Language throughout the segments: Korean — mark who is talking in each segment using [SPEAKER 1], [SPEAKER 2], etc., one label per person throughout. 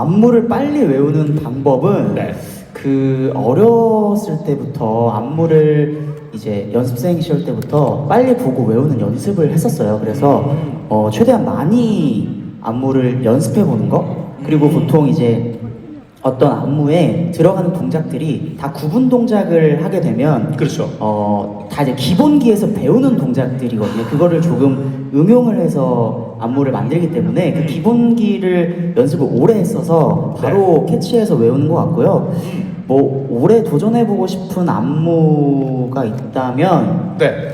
[SPEAKER 1] 안무를 빨리 외우는 방법은
[SPEAKER 2] 네.
[SPEAKER 1] 그 어렸을 때부터 안무를 이제 연습생 시절 때부터 빨리 보고 외우는 연습을 했었어요. 그래서
[SPEAKER 2] 음.
[SPEAKER 1] 어, 최대한 많이 안무를 연습해 보는 거 그리고
[SPEAKER 2] 음.
[SPEAKER 1] 보통 이제 어떤 안무에 들어가는 동작들이 다 구분 동작을 하게 되면
[SPEAKER 2] 그렇죠.
[SPEAKER 1] 어, 다 이제 기본기에서 배우는 동작들이거든요. 그거를 조금 응용을 해서 안무를 만들기 때문에 그 기본기를 연습을 오래 했어서 바로 캐치해서 외우는 것 같고요. 뭐 올해 도전해보고 싶은 안무가 있다면
[SPEAKER 2] 네.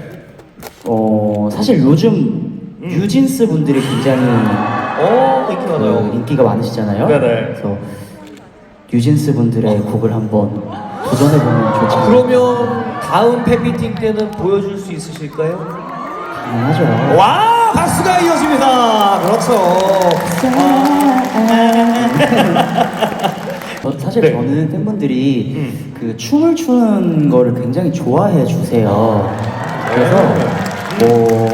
[SPEAKER 1] 어, 사실 요즘 뉴진스 분들이 굉장히
[SPEAKER 2] 어, 인기 많아요.
[SPEAKER 1] 그 인기가 많으시잖아요.
[SPEAKER 2] 네네.
[SPEAKER 1] 그래서 뉴진스 분들의 곡을 한번 도전해보면 좋지
[SPEAKER 2] 아, 그러면 다음 팬미팅 때는 보여줄 수 있으실까요?
[SPEAKER 1] 가능하죠.
[SPEAKER 2] 와, 박수가 이어집니다. 그렇죠.
[SPEAKER 1] 저 사실
[SPEAKER 2] 네.
[SPEAKER 1] 저는 팬분들이
[SPEAKER 2] 음.
[SPEAKER 1] 그 춤을 추는 거를 굉장히 좋아해 주세요. 그래서
[SPEAKER 2] 네.
[SPEAKER 1] 뭐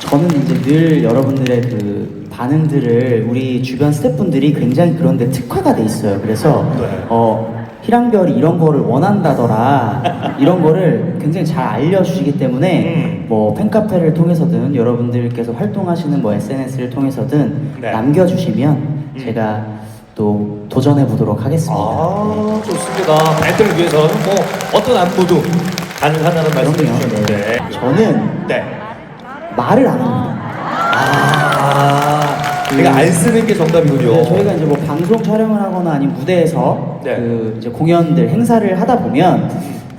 [SPEAKER 1] 저는 이제 늘 여러분들의 그 반응들을 우리 주변 스태프분들이 굉장히 그런데 특화가 돼 있어요. 그래서
[SPEAKER 2] 네.
[SPEAKER 1] 어 희랑별이 이런 거를 원한다더라 이런 거를 굉장히 잘 알려주시기 때문에
[SPEAKER 2] 음.
[SPEAKER 1] 뭐 팬카페를 통해서든 여러분들께서 활동하시는 뭐 SNS를 통해서든
[SPEAKER 2] 네.
[SPEAKER 1] 남겨주시면
[SPEAKER 2] 음.
[SPEAKER 1] 제가 또 도전해 보도록 하겠습니다.
[SPEAKER 2] 아, 좋습니다. 팬들을 위해서는 뭐 어떤 안무도 가능하다는 말씀을
[SPEAKER 1] 그럼요.
[SPEAKER 2] 주셨는데.
[SPEAKER 1] 네. 저는
[SPEAKER 2] 네.
[SPEAKER 1] 말을 안 합니다.
[SPEAKER 2] 아, 제가 안 쓰는 게 정답이군요.
[SPEAKER 1] 네, 저희가 이제 뭐 방송 촬영을 하거나 아니면 무대에서
[SPEAKER 2] 네.
[SPEAKER 1] 그 이제 공연들 행사를 하다 보면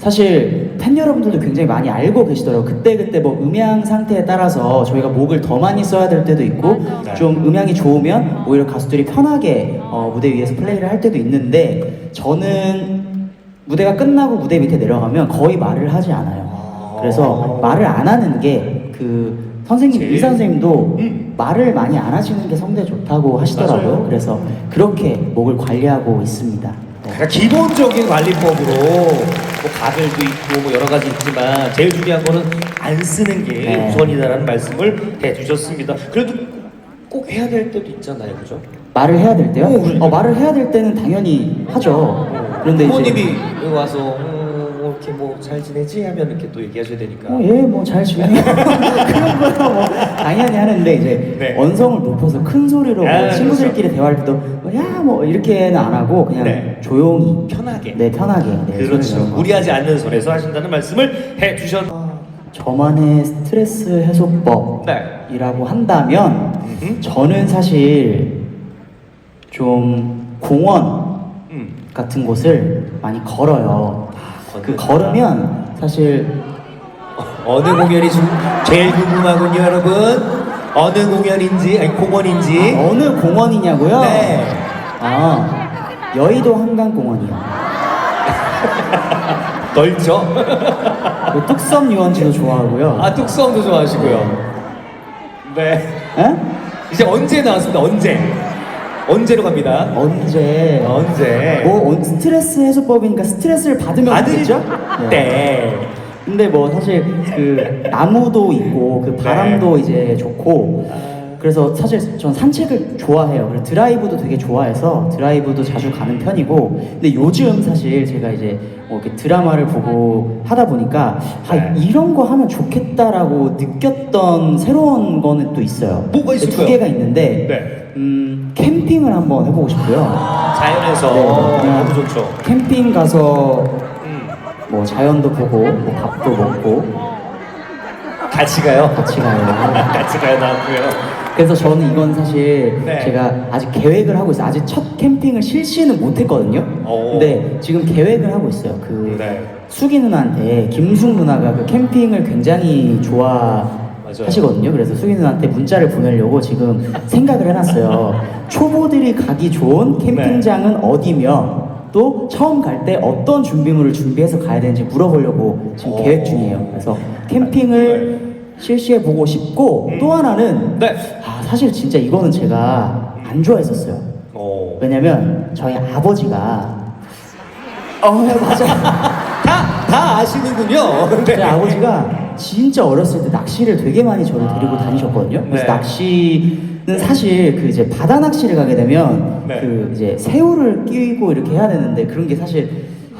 [SPEAKER 1] 사실 팬 여러분들도 굉장히 많이 알고 계시더라고요. 그때 그때 뭐 음향 상태에 따라서 저희가 목을 더 많이 써야 될 때도 있고
[SPEAKER 2] 네.
[SPEAKER 1] 좀 음향이 좋으면 오히려 가수들이 편하게 어, 무대 위에서 플레이를 할 때도 있는데 저는 무대가 끝나고 무대 밑에 내려가면 거의 말을 하지 않아요.
[SPEAKER 2] 아.
[SPEAKER 1] 그래서 말을 안 하는 게 그 선생님
[SPEAKER 2] 제일-
[SPEAKER 1] 의사 선생님도
[SPEAKER 2] 음.
[SPEAKER 1] 말을 많이 안 하시는 게 성대 좋다고 하시더라고요.
[SPEAKER 2] 맞아요.
[SPEAKER 1] 그래서 그렇게 목을 관리하고 있습니다. 네.
[SPEAKER 2] 가장 기본적인 관리법으로 뭐 가글도 있고 뭐 여러 가지 있지만 제일 중요한 거는 안 쓰는 게
[SPEAKER 1] 네.
[SPEAKER 2] 우선이다라는 말씀을 해주셨습니다. 그래도 꼭 해야 될 때도 있잖아요, 그죠?
[SPEAKER 1] 말을 해야 될 때요?
[SPEAKER 2] 오, 그러니까.
[SPEAKER 1] 어, 말을 해야 될 때는 당연히 하죠. 그런데 이제
[SPEAKER 2] 부모님이 와서 음, 뭐 이렇게 뭐 잘 지내지 하면 이렇게 또 얘기하셔야 되니까.
[SPEAKER 1] 어, 예, 뭐 잘 지내요. 그런 거야 뭐 당연히 하는데 이제
[SPEAKER 2] 네.
[SPEAKER 1] 언성을 높여서 큰 소리로 뭐
[SPEAKER 2] 아,
[SPEAKER 1] 친구들끼리 대화할 때도 야 뭐 이렇게는 안 하고 그냥
[SPEAKER 2] 네.
[SPEAKER 1] 조용히
[SPEAKER 2] 편하게.
[SPEAKER 1] 네 편하게 네,
[SPEAKER 2] 그렇죠. 무리하지 않는 선에서 하신다는 말씀을 해 주셨.
[SPEAKER 1] 저만의 스트레스 해소법이라고
[SPEAKER 2] 네.
[SPEAKER 1] 한다면
[SPEAKER 2] 음흠.
[SPEAKER 1] 저는 사실 좀 공원
[SPEAKER 2] 음.
[SPEAKER 1] 같은 곳을 많이 걸어요. 그
[SPEAKER 2] 걷는다.
[SPEAKER 1] 걸으면 사실
[SPEAKER 2] 어느 공연이 좀 제일 궁금하군요, 여러분. 어느 공연인지, 아니 공원인지.
[SPEAKER 1] 어느 공원이냐고요?
[SPEAKER 2] 네.
[SPEAKER 1] 아 여의도 한강공원이요.
[SPEAKER 2] 넓죠?
[SPEAKER 1] 그 뚝섬 유원지도 좋아하고요.
[SPEAKER 2] 아, 뚝섬도 좋아하시고요. 네.
[SPEAKER 1] 에?
[SPEAKER 2] 이제 언제 나왔습니다, 언제? 언제로 갑니다?
[SPEAKER 1] 언제?
[SPEAKER 2] 언제?
[SPEAKER 1] 뭐 언- 스트레스 해소법이니까 스트레스를 받으면 되겠죠?
[SPEAKER 2] 네.
[SPEAKER 1] 근데 뭐 사실 그 나무도 있고 그 바람도 이제 좋고 그래서 사실 전 산책을 좋아해요. 그래서 드라이브도 되게 좋아해서 드라이브도 자주 가는 편이고 근데 요즘 사실 제가 이제 뭐 이렇게 드라마를 보고 하다 보니까 아
[SPEAKER 2] 네.
[SPEAKER 1] 이런 거 하면 좋겠다라고 느꼈던 새로운 거는 또 있어요.
[SPEAKER 2] 뭐가
[SPEAKER 1] 두
[SPEAKER 2] 있을까요?
[SPEAKER 1] 개가 있는데
[SPEAKER 2] 네.
[SPEAKER 1] 음 캠핑을 한번 해보고 싶고요.
[SPEAKER 2] 자연에서
[SPEAKER 1] 네, 그냥
[SPEAKER 2] 너무 좋죠.
[SPEAKER 1] 캠핑 가서
[SPEAKER 2] 음.
[SPEAKER 1] 뭐 자연도 보고 뭐 밥도 먹고
[SPEAKER 2] 같이 가요.
[SPEAKER 1] 같이 가요.
[SPEAKER 2] 같이 가요, 나왔고요.
[SPEAKER 1] 그래서 저는 이건 사실
[SPEAKER 2] 네.
[SPEAKER 1] 제가 아직 계획을 하고 있어요. 아직 첫 캠핑을 실시는 못했거든요.
[SPEAKER 2] 오.
[SPEAKER 1] 근데 지금 계획을 하고 있어요. 그
[SPEAKER 2] 네.
[SPEAKER 1] 수기 누나한테 김숙 누나가 그 캠핑을 굉장히 좋아 하시거든요. 그래서 수기 누나한테 문자를 보내려고 지금 생각을 해놨어요. 초보들이 가기 좋은 캠핑장은 어디며 또 처음 갈 때 어떤 준비물을 준비해서 가야 되는지 물어보려고 지금
[SPEAKER 2] 오.
[SPEAKER 1] 계획 중이에요. 그래서 캠핑을 실시해 보고 싶고
[SPEAKER 2] 음.
[SPEAKER 1] 또 하나는
[SPEAKER 2] 네.
[SPEAKER 1] 아 사실 진짜 이거는 제가 안 좋아했었어요.
[SPEAKER 2] 오.
[SPEAKER 1] 왜냐면 저희 아버지가 어 맞아.
[SPEAKER 2] 다, 다 아시는군요. 네.
[SPEAKER 1] 제 아버지가 진짜 어렸을 때 낚시를 되게 많이 저를 데리고
[SPEAKER 2] 아,
[SPEAKER 1] 다니셨거든요. 그래서
[SPEAKER 2] 네.
[SPEAKER 1] 낚시 사실 그 이제 바다 낚시를 가게 되면
[SPEAKER 2] 네.
[SPEAKER 1] 그 이제 새우를 끼고 이렇게 해야 되는데 그런 게 사실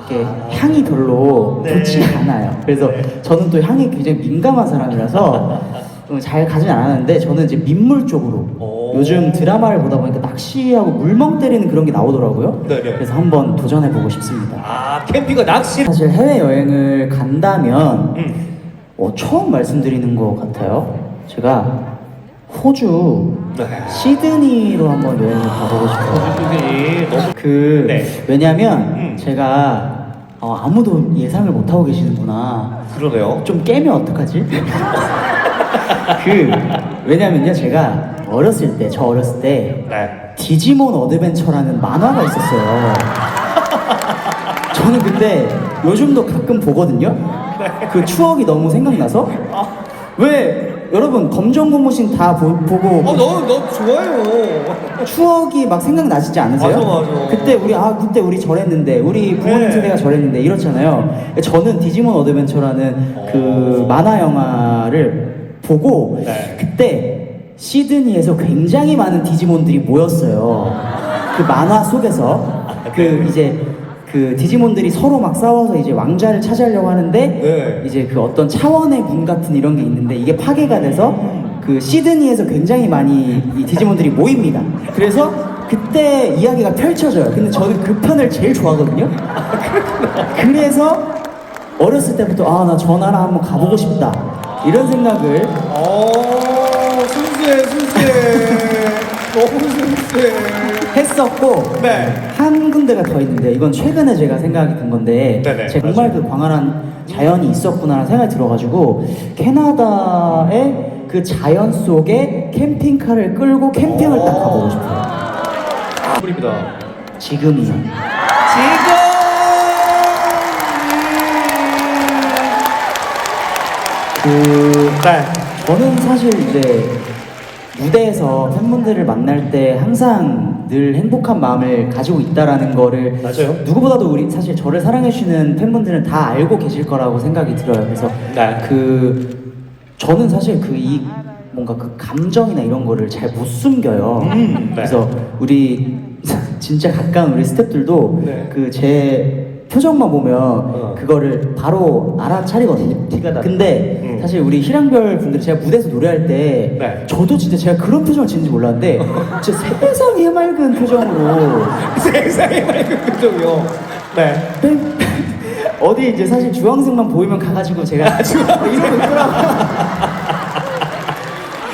[SPEAKER 1] 이렇게 향이 별로
[SPEAKER 2] 네.
[SPEAKER 1] 좋지 않아요. 그래서 저는 또 향에 굉장히 민감한 사람이라서 좀잘 가진 않았는데 저는 이제 민물 쪽으로
[SPEAKER 2] 오.
[SPEAKER 1] 요즘 드라마를 보다 보니까 낚시하고 물멍 때리는 그런 게 나오더라고요.
[SPEAKER 2] 네 네.
[SPEAKER 1] 그래서 한번 도전해 보고 싶습니다.
[SPEAKER 2] 아 캠핑과 낚시.
[SPEAKER 1] 사실 해외 여행을 간다면
[SPEAKER 2] 음.
[SPEAKER 1] 어, 처음 말씀드리는 것 같아요. 제가 호주
[SPEAKER 2] 네.
[SPEAKER 1] 시드니로 한번 여행을 가보고 싶어요.
[SPEAKER 2] 선생님 너무
[SPEAKER 1] 그
[SPEAKER 2] 네.
[SPEAKER 1] 왜냐면
[SPEAKER 2] 음.
[SPEAKER 1] 제가 어, 아무도 예상을 못 하고 계시는구나.
[SPEAKER 2] 그러네요.
[SPEAKER 1] 좀 깨면 어떡하지? 그 왜냐면요 제가 어렸을 때 저 어렸을 때
[SPEAKER 2] 네.
[SPEAKER 1] 디지몬 어드벤처라는 만화가 있었어요. 저는 근데 요즘도 가끔 보거든요. 그 추억이 너무 생각나서 왜 여러분 검정 고무신 다 보, 보고
[SPEAKER 2] 어, 너, 너 좋아요.
[SPEAKER 1] 추억이 막 생각나시지 않으세요?
[SPEAKER 2] 맞아, 맞아.
[SPEAKER 1] 그때 우리 아 그때 우리 저랬는데 우리 부모님
[SPEAKER 2] 네.
[SPEAKER 1] 세대가 저랬는데 이렇잖아요. 저는 디지몬 어드벤처라는 그
[SPEAKER 2] 어.
[SPEAKER 1] 만화 영화를 보고
[SPEAKER 2] 네.
[SPEAKER 1] 그때 시드니에서 굉장히 많은 디지몬들이 모였어요. 그 만화 속에서 그 이제 그 디지몬들이 서로 막 싸워서 이제 왕좌를 차지하려고 하는데
[SPEAKER 2] 네.
[SPEAKER 1] 이제 그 어떤 차원의 문 같은 이런 게 있는데 이게 파괴가 돼서 그 시드니에서 굉장히 많이 이 디지몬들이 모입니다. 그래서 그때 이야기가 펼쳐져요. 근데 저는 그 편을 제일 좋아하거든요. 그래서 어렸을 때부터 아 나 저 나라 한번 가보고 싶다 이런 생각을
[SPEAKER 2] 어, 순수해, 순수해. 너무 순수해.
[SPEAKER 1] 했었고
[SPEAKER 2] 네.
[SPEAKER 1] 한 군데가 더 있는데 이건 최근에 제가 생각이 든 건데
[SPEAKER 2] 네네,
[SPEAKER 1] 제가 정말
[SPEAKER 2] 맞아요.
[SPEAKER 1] 그 광활한 자연이 있었구나라는 생각이 들어가지고 캐나다의 그 자연 속에 캠핑카를 끌고 캠핑을 딱 가보고 싶어요.
[SPEAKER 2] 입니다
[SPEAKER 1] 지금이요. 그
[SPEAKER 2] 네.
[SPEAKER 1] 저는 사실 이제 무대에서 팬분들을 만날 때 항상 늘 행복한 마음을 가지고 있다라는 거를
[SPEAKER 2] 맞아요.
[SPEAKER 1] 누구보다도 우리 사실 저를 사랑해 주시는 팬분들은 다 알고 계실 거라고 생각이 들어요. 그래서
[SPEAKER 2] 네.
[SPEAKER 1] 그 저는 사실 그 이 뭔가 그 감정이나 이런 거를 잘 못 숨겨요.
[SPEAKER 2] 음, 네.
[SPEAKER 1] 그래서 우리 진짜 가까운 우리 스태프들도
[SPEAKER 2] 네.
[SPEAKER 1] 그제 표정만 보면
[SPEAKER 2] 어.
[SPEAKER 1] 그거를 바로 알아차리거든요.
[SPEAKER 2] 티가 나.
[SPEAKER 1] 근데
[SPEAKER 2] 음.
[SPEAKER 1] 사실 우리 희랑별 분들 제가 무대에서 노래할 때
[SPEAKER 2] 네.
[SPEAKER 1] 저도 진짜 제가 그런 표정을 짓는지 몰랐는데 진짜 세상 해맑은 표정으로
[SPEAKER 2] 세상에 맑은 표정이요. 네.
[SPEAKER 1] 어디 이제 사실 주황색만 보이면 가가지고 제가 막 이러고 있더라고요.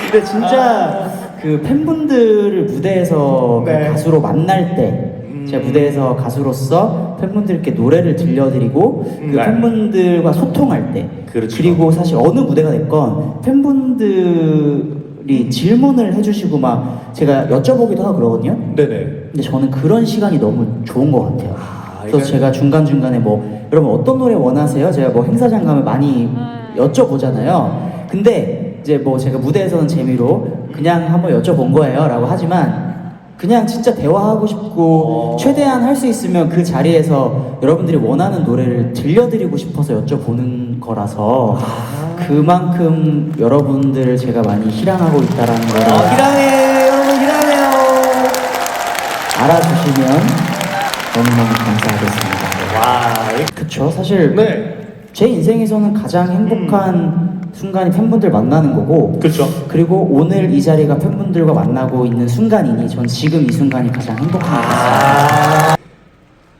[SPEAKER 1] 근데 진짜 그 팬분들을 무대에서 그
[SPEAKER 2] 아. 네.
[SPEAKER 1] 가수로 만날 때
[SPEAKER 2] 음.
[SPEAKER 1] 제가 무대에서 가수로서 팬분들께 노래를 들려드리고 그
[SPEAKER 2] 네.
[SPEAKER 1] 팬분들과 소통할 때
[SPEAKER 2] 그렇죠.
[SPEAKER 1] 리고 사실 어느 무대가 됐건 팬분들이 질문을 해주시고 막 제가 여쭤보기도 하고 그러거든요.
[SPEAKER 2] 네네.
[SPEAKER 1] 근데 저는 그런 시간이 너무 좋은 것 같아요.
[SPEAKER 2] 아,
[SPEAKER 1] 그래서 제가 중간 중간에 뭐 여러분 어떤 노래 원하세요? 제가 뭐 행사장 가면 많이 여쭤보잖아요. 근데 이제 뭐 제가 무대에서는 재미로 그냥 한번 여쭤본 거예요.라고 하지만 그냥 진짜 대화하고 싶고
[SPEAKER 2] 어.
[SPEAKER 1] 최대한 할 수 있으면 그 자리에서 여러분들이 원하는 노래를 들려드리고 싶어서 여쭤보는 거라서
[SPEAKER 2] 아.
[SPEAKER 1] 그만큼 여러분들을 제가 많이 희랑하고 있다라는 거를
[SPEAKER 2] 어, 희랑해, 여러분, 희랑해요.
[SPEAKER 1] 알아주시면 너무너무 감사하겠습니다.
[SPEAKER 2] 와,
[SPEAKER 1] 그쵸 사실
[SPEAKER 2] 네.
[SPEAKER 1] 제 인생에서는 가장 행복한 순간이 팬분들 만나는 거고
[SPEAKER 2] 그렇죠.
[SPEAKER 1] 그리고 오늘 이 자리가 팬분들과 만나고 있는 순간이니 전 지금 이 순간이 가장 행복한 것 같습니다.
[SPEAKER 2] 아,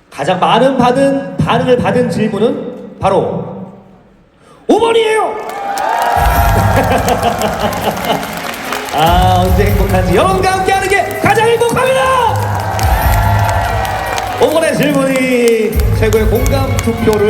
[SPEAKER 2] 가장 많은 받은 반응을 받은 질문은 바로 5번이에요. 아 언제 행복한지 여러분과 함께하는 게 가장 행복합니다. 5번의 질문이 최고의 공감 투표를